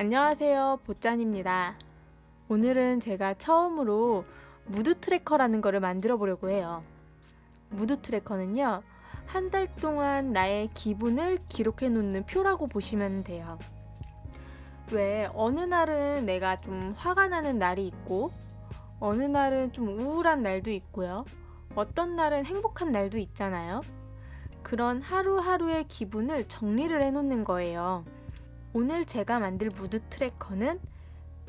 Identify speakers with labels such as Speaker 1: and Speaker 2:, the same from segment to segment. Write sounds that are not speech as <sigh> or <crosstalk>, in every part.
Speaker 1: 안녕하세요. 보짠입니다. 오늘은 제가 처음으로 무드 트래커라는 거를 만들어 보려고 해요. 무드 트래커는요, 한 달 동안 나의 기분을 기록해 놓는 표라고 보시면 돼요. 왜, 어느 날은 내가 좀 화가 나는 날이 있고, 어느 날은 좀 우울한 날도 있고요. 어떤 날은 행복한 날도 있잖아요. 그런 하루하루의 기분을 정리를 해 놓는 거예요. 오늘 제가 만들 무드 트래커는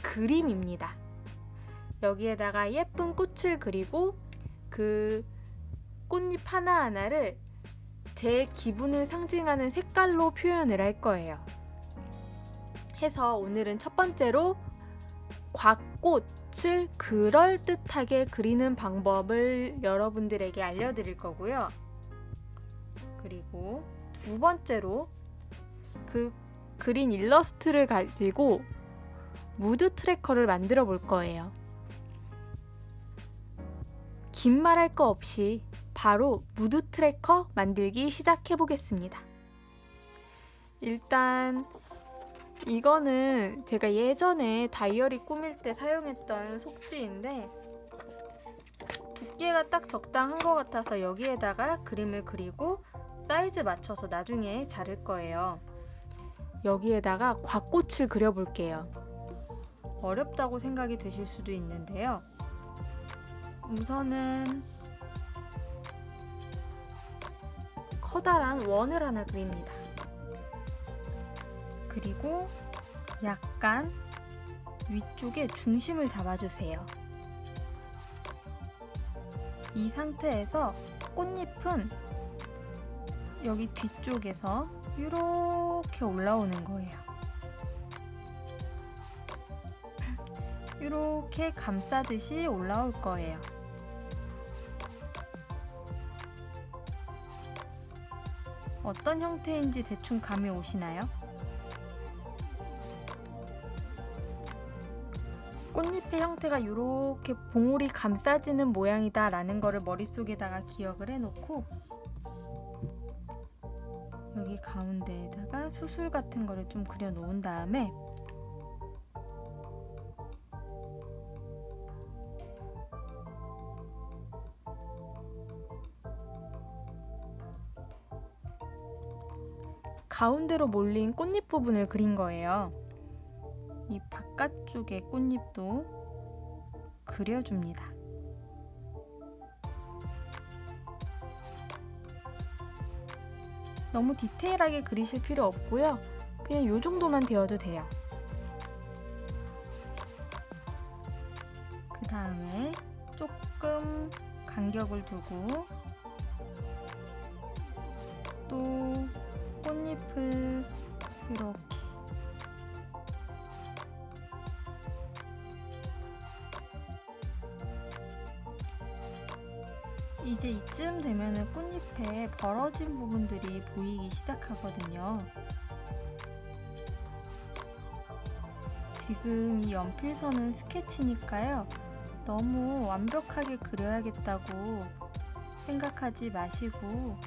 Speaker 1: 그림입니다. 여기에다가 예쁜 꽃을 그리고 그 꽃잎 하나하나를 제 기분을 상징하는 색깔로 표현을 할 거예요. 해서 오늘은 첫 번째로 곽꽃을 그럴듯하게 그리는 방법을 여러분들에게 알려드릴 거고요. 그리고 두 번째로 그 그린 일러스트를 가지고 무드 트래커를 만들어 볼 거예요. 긴 말할 거 없이 바로 무드 트래커 만들기 시작해 보겠습니다. 일단 이거는 제가 예전에 다이어리 꾸밀 때 사용했던 속지인데 두께가 딱 적당한 것 같아서 여기에다가 그림을 그리고 사이즈 맞춰서 나중에 자를 거예요. 여기에다가 곽꽃을 그려볼게요. 어렵다고 생각이 되실 수도 있는데요. 우선은 커다란 원을 하나 그립니다. 그리고 약간 위쪽에 중심을 잡아주세요. 이 상태에서 꽃잎은 여기 뒤쪽에서 이렇게 올라오는 거예요. 이렇게 감싸듯이 올라올 거예요. 어떤 형태인지 대충 감이 오시나요? 꽃잎의 형태가 이렇게 봉우리 감싸지는 모양이다 라는 거를 머릿속에다가 기억을 해놓고 여기 가운데에다가 수술 같은 거를 좀 그려 놓은 다음에 가운데로 몰린 꽃잎 부분을 그린 거예요. 이 바깥쪽의 꽃잎도 그려줍니다. 너무 디테일하게 그리실 필요 없고요. 그냥 이 정도만 되어도 돼요. 그 다음에 조금 간격을 두고 또 꽃잎을 이렇게 이제 이쯤 되면은 꽃잎에 벌어진 부분들이 보이기 시작하거든요. 지금 이 연필선은 스케치니까요. 너무 완벽하게 그려야겠다고 생각하지 마시고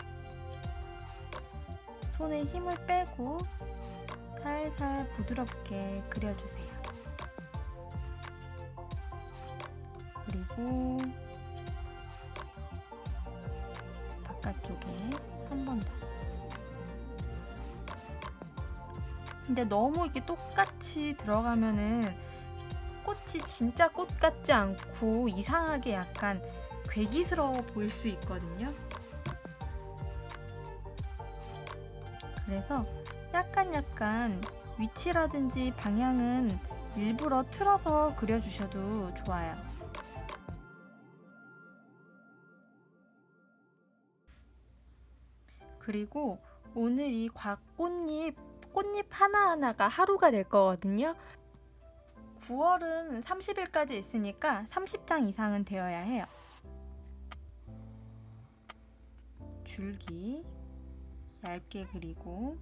Speaker 1: 손에 힘을 빼고 살살 부드럽게 그려주세요. 그리고 근데 너무 이렇게 똑같이 들어가면은 꽃이 진짜 꽃 같지 않고 이상하게 약간 괴기스러워 보일 수 있거든요. 그래서 약간 약간 위치라든지 방향은 일부러 틀어서 그려주셔도 좋아요. 그리고 오늘 이 곽꽃잎 꽃잎 하나하나가 하루가 될 거거든요. 9월은 30일까지 있으니까 30장 이상은 되어야 해요. 줄기 얇게 그리고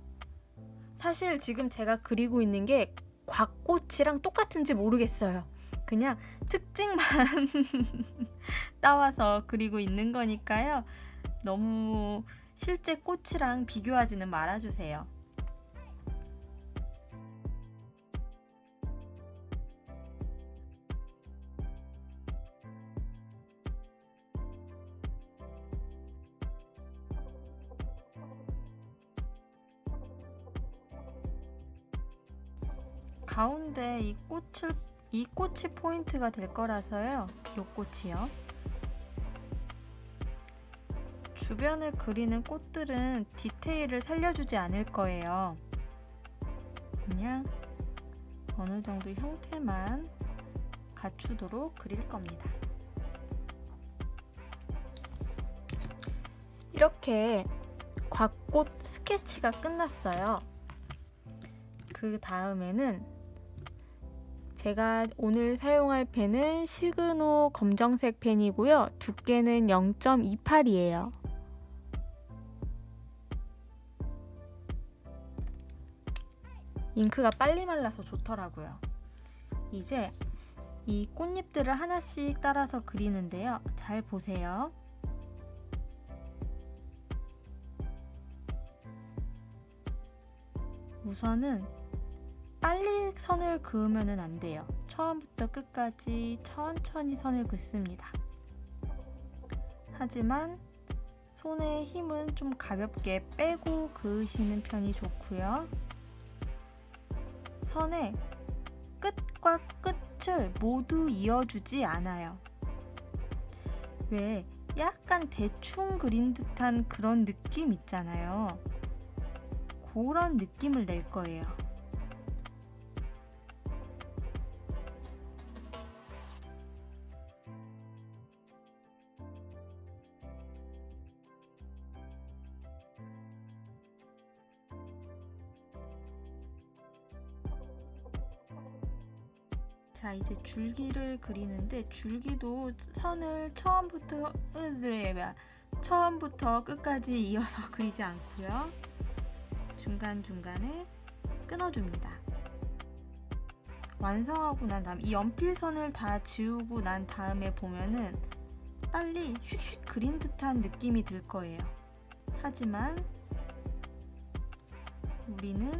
Speaker 1: 사실 지금 제가 그리고 있는 게 곽꽃이랑 똑같은지 모르겠어요. 그냥 특징만 <laughs> 따와서 그리고 있는 거니까요. 너무 실제 꽃이랑 비교하지는 말아주세요.
Speaker 2: 가운데 이 꽃을 이 꽃이 포인트가 될 거라서요. 이 꽃이요. 주변을 그리는 꽃들은 디테일을 살려주지 않을 거예요. 그냥 어느 정도 형태만 갖추도록 그릴 겁니다.
Speaker 1: 이렇게 곽꽃 스케치가 끝났어요. 그 다음에는 제가 오늘 사용할 펜은 시그노 검정색 펜이고요. 두께는 0.28이에요.
Speaker 2: 잉크가 빨리 말라서 좋더라고요. 이제 이 꽃잎들을 하나씩 따라서 그리는데요. 잘 보세요. 우선은 빨리 선을 그으면 안 돼요. 처음부터 끝까지 천천히 선을 긋습니다. 하지만 손의 힘은 좀 가볍게 빼고 그으시는 편이 좋고요. 선의 끝과 끝을 모두 이어주지 않아요. 왜 약간 대충 그린 듯한 그런 느낌 있잖아요. 그런 느낌을 낼 거예요. 자 이제 줄기를 그리는데 줄기도 선을 처음부터 으 처음부터 끝까지 이어서 <laughs> 그리지 않고요 중간 중간에 끊어줍니다. 완성하고 난 다음 이 연필선을 다 지우고 난 다음에 보면은 빨리 휙휙 그린 듯한 느낌이 들 거예요. 하지만 우리는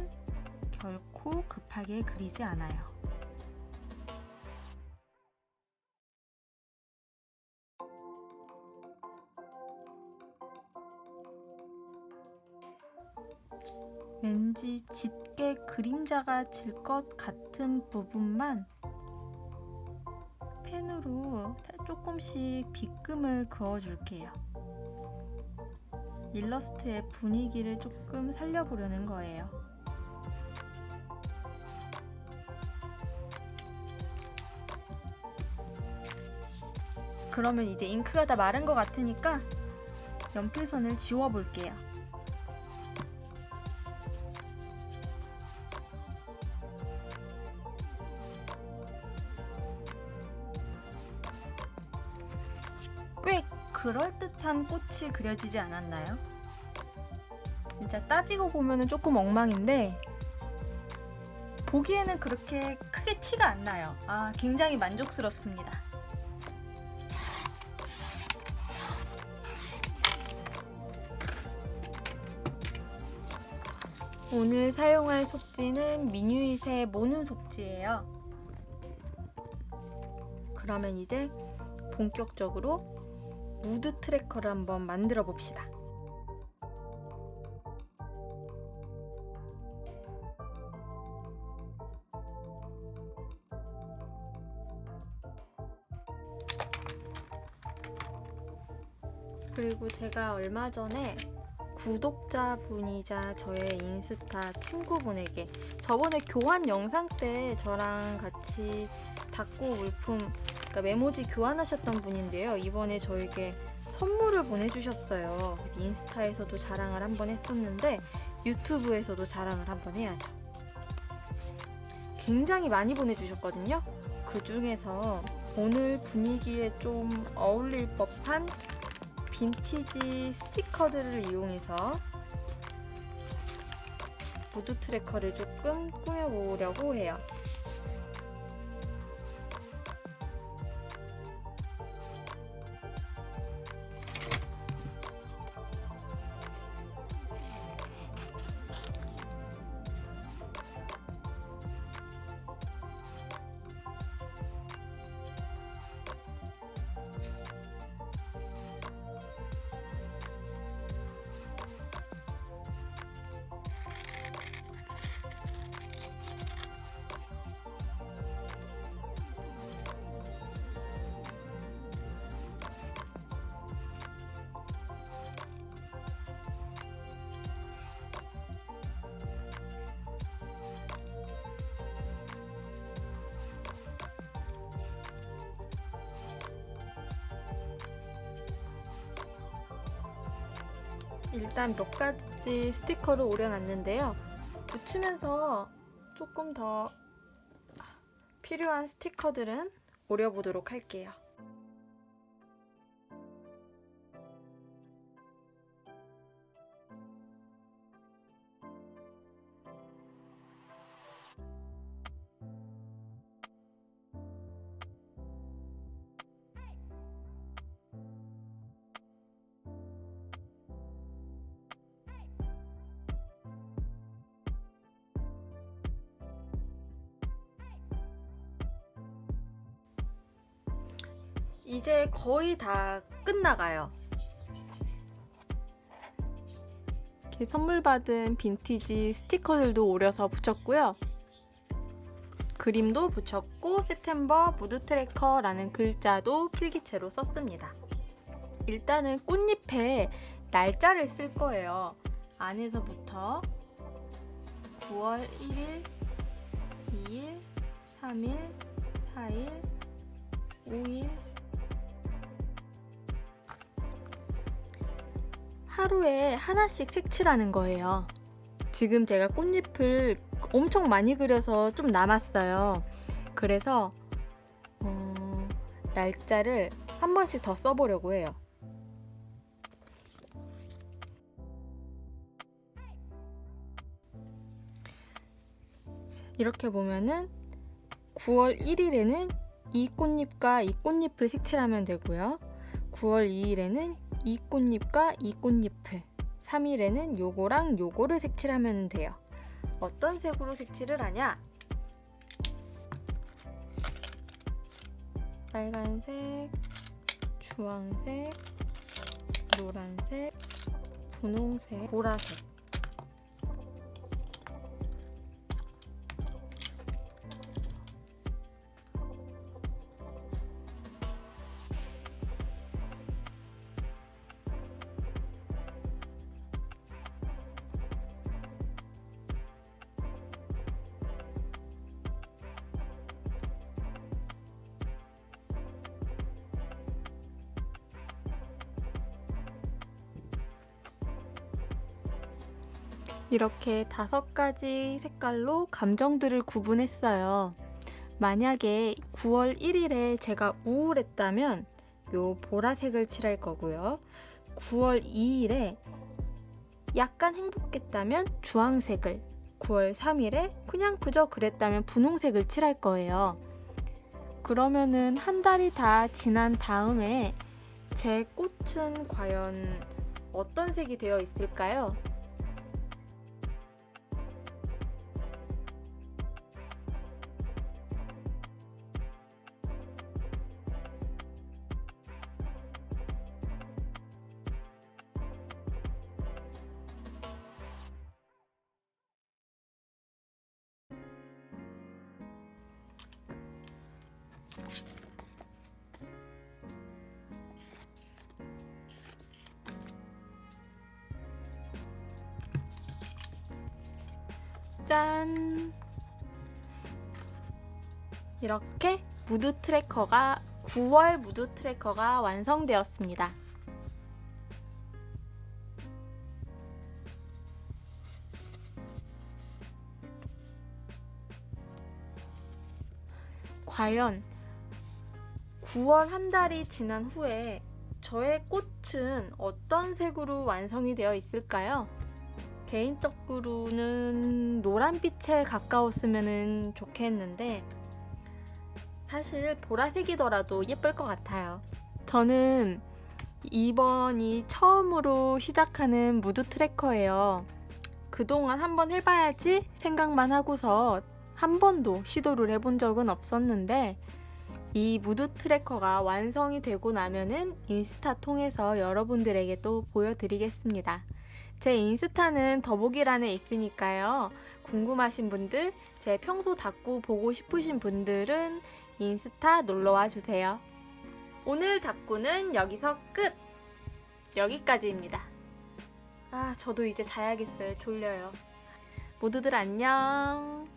Speaker 2: 결코 급하게 그리지 않아요. 짙게 그림자가 질 것 같은 부분만 펜으로 조금씩 빗금을 그어줄게요. 일러스트의 분위기를 조금 살려보려는 거예요. 그러면 이제 잉크가 다 마른 것 같으니까 연필선을 지워볼게요. 그럴듯한 꽃이 그려지지 않았나요? 진짜 따지고 보면 조금 엉망인데 보기에는 그렇게 크게 티가 안 나요. 아, 굉장히 만족스럽습니다.
Speaker 1: 오늘 사용할 속지는 미뉴잇의 모눈 속지예요.
Speaker 2: 그러면 이제 본격적으로 무드 트래커를 한번 만들어 봅시다. 그리고 제가 얼마 전에 구독자분이자 저의 인스타 친구분에게 저번에 교환 영상 때 저랑 같이 닭구 물품 그러니까 메모지 교환하셨던 분인데요. 이번에 저에게 선물을 보내주셨어요. 그래서 인스타에서도 자랑을 한번 했었는데 유튜브에서도 자랑을 한번 해야죠. 굉장히 많이 보내주셨거든요. 그 중에서 오늘 분위기에 좀 어울릴 법한 빈티지 스티커들을 이용해서 무드 트래커를 조금 꾸며보려고 해요. 일단 몇 가지 스티커를 오려놨는데요. 붙이면서 조금 더 필요한 스티커들은 오려보도록 할게요. 이제 거의 다 끝나가요.
Speaker 1: 이렇게 선물 받은 빈티지 스티커들도 오려서 붙였고요.
Speaker 2: 그림도 붙였고 september 무드 트래커라는 글자도 필기체로 썼습니다. 일단은 꽃잎에 날짜를 쓸 거예요. 안에서부터 9월 1일, 2일, 3일, 4일, 5일 하루에 하나씩 색칠하는 거예요. 지금 제가 꽃잎을 엄청 많이 그려서 좀 남았어요. 그래서 어, 날짜를 한 번씩 더 써보려고 해요. 이렇게 보면은 9월 1일에는 이 꽃잎과 이 꽃잎을 색칠하면 되고요. 9월 2일에는 이 꽃잎과 이 꽃잎을 3일에는 요거랑 요거를 색칠하면 돼요. 어떤 색으로 색칠을 하냐? 빨간색, 주황색, 노란색, 분홍색, 보라색.
Speaker 1: 이렇게 다섯 가지 색깔로 감정들을 구분했어요. 만약에 9월 1일에 제가 우울했다면 요 보라색을 칠할 거고요. 9월 2일에 약간 행복했다면 주황색을, 9월 3일에 그냥 그저 그랬다면 분홍색을 칠할 거예요. 그러면은 한 달이 다 지난 다음에 제 꽃은 과연 어떤 색이 되어 있을까요? 짠! 이렇게 무드 트래커가 9월 무드 트래커가 완성되었습니다. 과연 9월 한 달이 지난 후에 저의 꽃은 어떤 색으로 완성이 되어 있을까요? 개인적으로는 노란빛에 가까웠으면 좋겠는데 사실 보라색이더라도 예쁠 것 같아요. 저는 이번이 처음으로 시작하는 무드 트래커예요. 그동안 한번 해봐야지 생각만 하고서 한 번도 시도를 해본 적은 없었는데 이 무드 트래커가 완성이 되고 나면은 인스타 통해서 여러분들에게 또 보여드리겠습니다. 제 인스타는 더보기란에 있으니까요. 궁금하신 분들, 제 평소 다꾸 보고 싶으신 분들은 인스타 놀러와 주세요. 오늘 다꾸는 여기서 끝! 여기까지입니다. 아, 저도 이제 자야겠어요. 졸려요. 모두들 안녕.